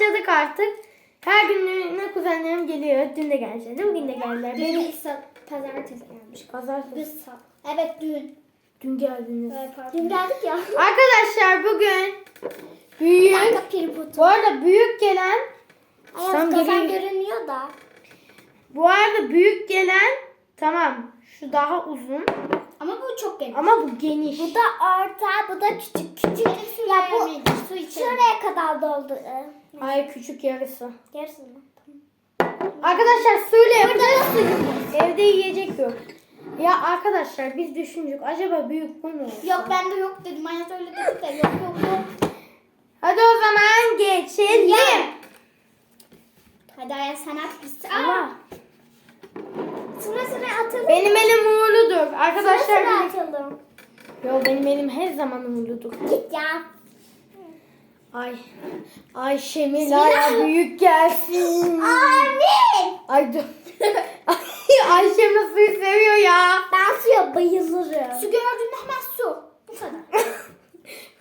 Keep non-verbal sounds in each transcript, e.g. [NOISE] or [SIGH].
başladık artık. Her gün ne kuzenlerim geliyor. Dün de geleceğiz. Bugün de geldiler. Dün Benim değil, sa- pazartesi gelmiş. pazartesi. Biz sa- Evet dün. Dün geldiniz. Evet. Dün geldik ya. [LAUGHS] Arkadaşlar bugün büyük. Bu arada büyük gelen Ayaz kafan geri- görünmüyor da. bu arada büyük gelen tamam şu daha uzun Ama bu çok geniş. ama bu geniş. Bu da orta, bu da küçük küçük. ya bu su içelim. şuraya kadar doldu. Ay küçük yarısı. Yarısı mı? Arkadaşlar yapacağız. Evde yiyecek yok. Ya arkadaşlar biz düşündük acaba büyük bu mu? olsa? Yok bende yok dedim. Ayaz öyle dedi de yok yok yok. Hadi o zaman geçelim. Hadi Ayaz sen at biz. Ama sıra sıra atalım. benim elim uğurludur. Sıra Arkadaşlar sıra atalım. Yo benim elim her zaman uğurludur. Git ya. Ay. Ay Şemila'ya büyük gelsin. Amin. Ay dur. Ay Ayşem nasıl suyu seviyor ya. Ben suya bayılırım. Su gördüğünde hemen su. Bu kadar.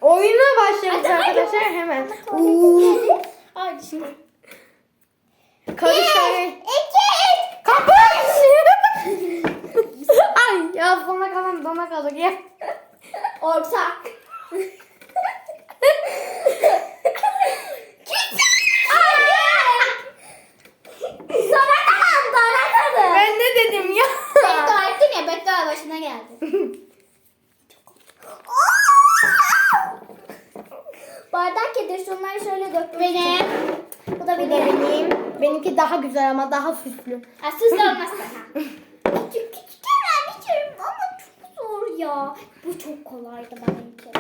Oyuna başlamış Hadi, hadi. arkadaşlar hemen. Uuu. Hadi şimdi. Karıştırın. İki. Kapat. Ay ya sona kalan dona kalır ya. Ortak. Sana kalan bana kalan. Ben ne dedim ya? Beddua ettin ya beddua başına geldi. Bardak yedir şunları şöyle dök. Benim. Bu da Bu da benim. benim. Benimki daha güzel ama daha süslü. Ha, süs olmaz sana. Küçük küçük içerim ama çok zor ya. Bu çok kolaydı benimki.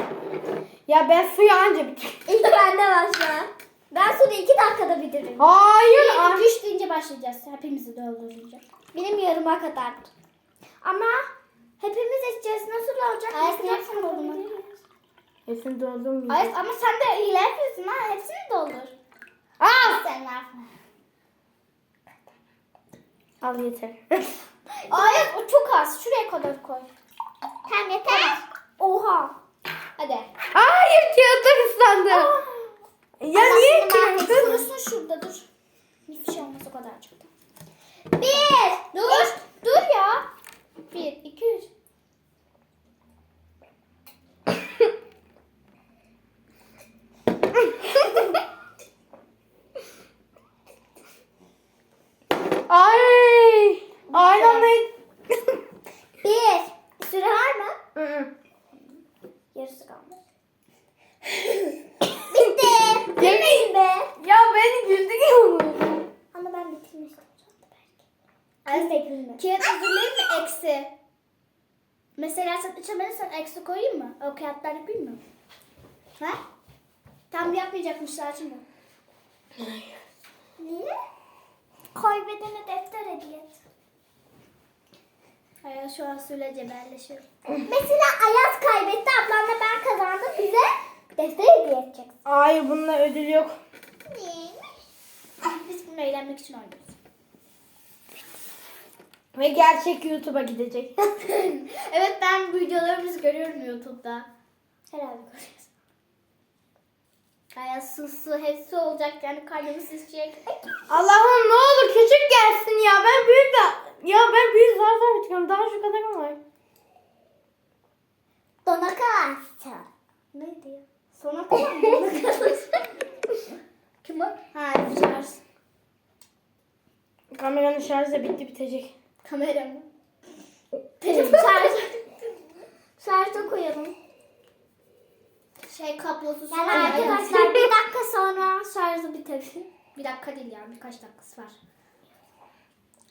Ya ben suyu anca bitir. İlk bende başla. Ben sonra iki dakikada bitiririm. Hayır. Bir, ay- iki, üç deyince başlayacağız. Hepimizi de öldürünce. Benim yarıma kadar. Ama hepimiz içeceğiz. Nasıl olacak? Biz ne hepsini yapalım? doldurmalıyız. Hepsini doldurmayayım. Ayaz ama sen de hile yapıyorsun ha. Hepsini doldur. Al. Sen. Al yeter. [LAUGHS] Ayaz o çok az. Şuraya kadar koy. Tamam yeter. Oha. Hadi. Hayır kağıtlar ıslandı. Ya niye kağıtlar? Kurusun şurada dur. Hiçbir şey olmaz o kadar çıktı. Bir. Dur. Dur ya. Bir, iki, üç. Ay. Aynen ne? [LAUGHS] Bir. Süre var mı? Hı hı. Yarısı kalmış. [LAUGHS] Bitti. Yemeyin be. ya beni güldük ya onu. Ama ben bitirmiştim. Az da Kağıt hazırlayayım mı? Eksi. Mesela sen içemezsen eksi koyayım mı? O kağıtlar yapayım mı? Ha? Tam yapmayacakmışlar şimdi. Niye? Kaybedene defter hediye et. Ayaz şu an suyla cebelleşiyor. Mesela Ayaz kaybetti, ablamla ben kazandım. Bize defter hediye edecek. Ay bununla ödül yok. Biz bunu eğlenmek için oynuyoruz. Ve gerçek YouTube'a gidecek. [LAUGHS] evet ben videolarımızı görüyorum YouTube'da. Herhalde görüyorsun. Ayaz su su hepsi olacak yani kalbimiz şişecek. Allah'ım ne olur küçük gelsin ya. Ben büyük de... Ya ben büyük zar zar bitiriyorum. Daha şu kadar mı var? Dona kalsın. Ne diyor? Sona kalan [LAUGHS] mı? Dona kalsın. Kim o? Ha şarj. Kameranın şarjı da bitti bitecek. Kamera mı? şarj. Şarja koyalım. Şey kablosuz. Yani arkadaşlar bir dakika sonra şarjı bitebilir. Bir dakika değil ya birkaç dakikası var.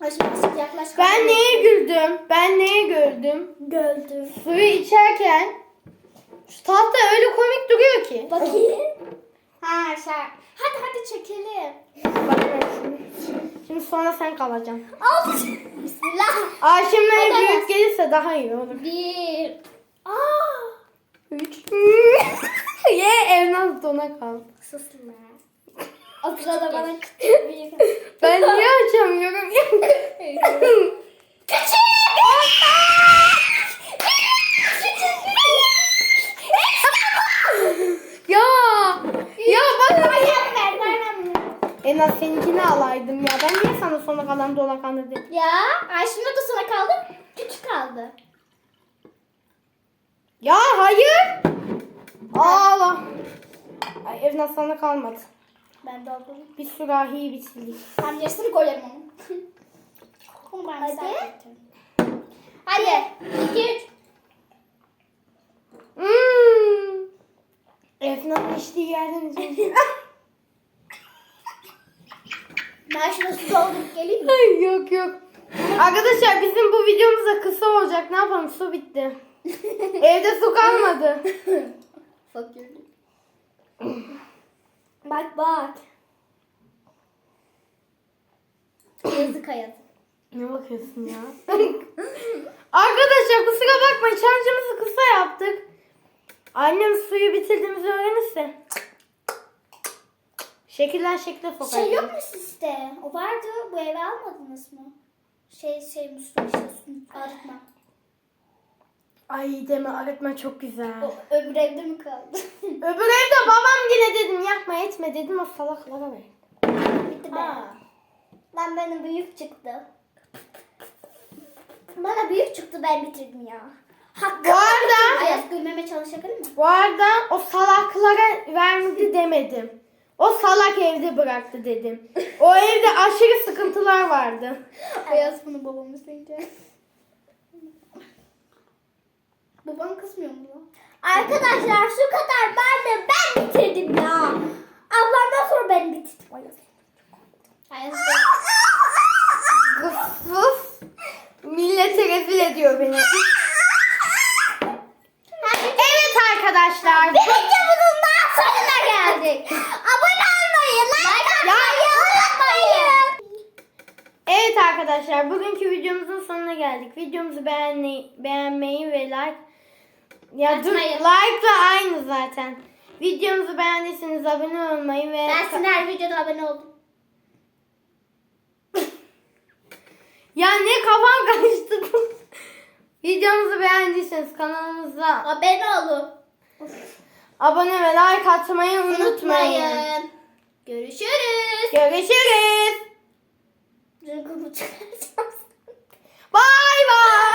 Yaklaş. Ben neye güldüm? Ben neye güldüm? Gördüm. Suyu içerken şu tahta öyle komik duruyor ki. Bakayım. Ha şarj. Hadi hadi çekelim. Bak ben şimdi. Şimdi sonra sen kalacaksın. Al. Bismillah. Ayşem'le Hadi büyük gelirse daha iyi olur. Bir. Aa. Üç. [LAUGHS] Ye evden dona kal. Sus be. O sırada bana [LAUGHS] Ben niye açamıyorum? Küçük! ya ya bana Ver ver ver. kalan dolan kandırdı. Ya Ayşe'nin de sana kaldı. Küçük kaldı. Ya hayır. Allah. Ay evin sana kalmadı. Ben doldurdum. Bir sürahiyi bitirdik. Ben yarısını koyarım onu. [LAUGHS] Bunu ben Hadi. Hadi. İki, üç. Hmm. Efnan'ın içtiği yerden içeceğim. [LAUGHS] Ben şuna su doldurup geleyim mi? Yok yok. Arkadaşlar bizim bu videomuz da kısa olacak. Ne yapalım? Su bitti. [LAUGHS] Evde su kalmadı. Fakirlik. Bak bak. Yazık hayat. Ne bakıyorsun ya? [LAUGHS] Arkadaşlar kusura bakmayın şarjımızı kısa yaptık. Annem suyu bitirdiğimizi öğrenirse. Şekiller şekle sokar. Şey yok mu sizde? O vardı. Bu eve almadınız mı? Şey şey muslu işte arıtma. Ay deme arıtma çok güzel. O öbür evde mi kaldı? Öbür evde babam yine dedim yapma etme dedim o salaklara ver. Bitti be. Lan bana büyük çıktı. Bana büyük çıktı ben bitirdim ya. Hakkı. Bu arada Ayaz gülmeme çalışabilir mi? bu arada o salaklara vermedi demedim. O salak evde bıraktı dedim. O evde aşırı sıkıntılar vardı. Ayaz bunu babamı sevince. Babam kızmıyor mu lan? Arkadaşlar şu kadar ben de ben bitirdim ya. Ablamdan sonra ben bitirdim Ayaz. Ayaz Sus sus. Millete rezil ediyor beni. Evet arkadaşlar. Bir videomuzun daha sonuna geldik. Abone olmayı, like atmayı unutmayın. Evet arkadaşlar bugünkü videomuzun sonuna geldik. Videomuzu beğenmeyi, beğenmeyi ve like ya dur like da aynı zaten. Videomuzu beğendiyseniz abone olmayı ve Ben sizin her videoda abone oldum. [LAUGHS] ya ne kafam karıştı. Videomuzu beğendiyseniz kanalımıza Abone olun. abone ve like atmayı unutmayın. Unutmayın. Görüşürüz. Görüşürüz. Lakabı çıkaracağım. Bay bay.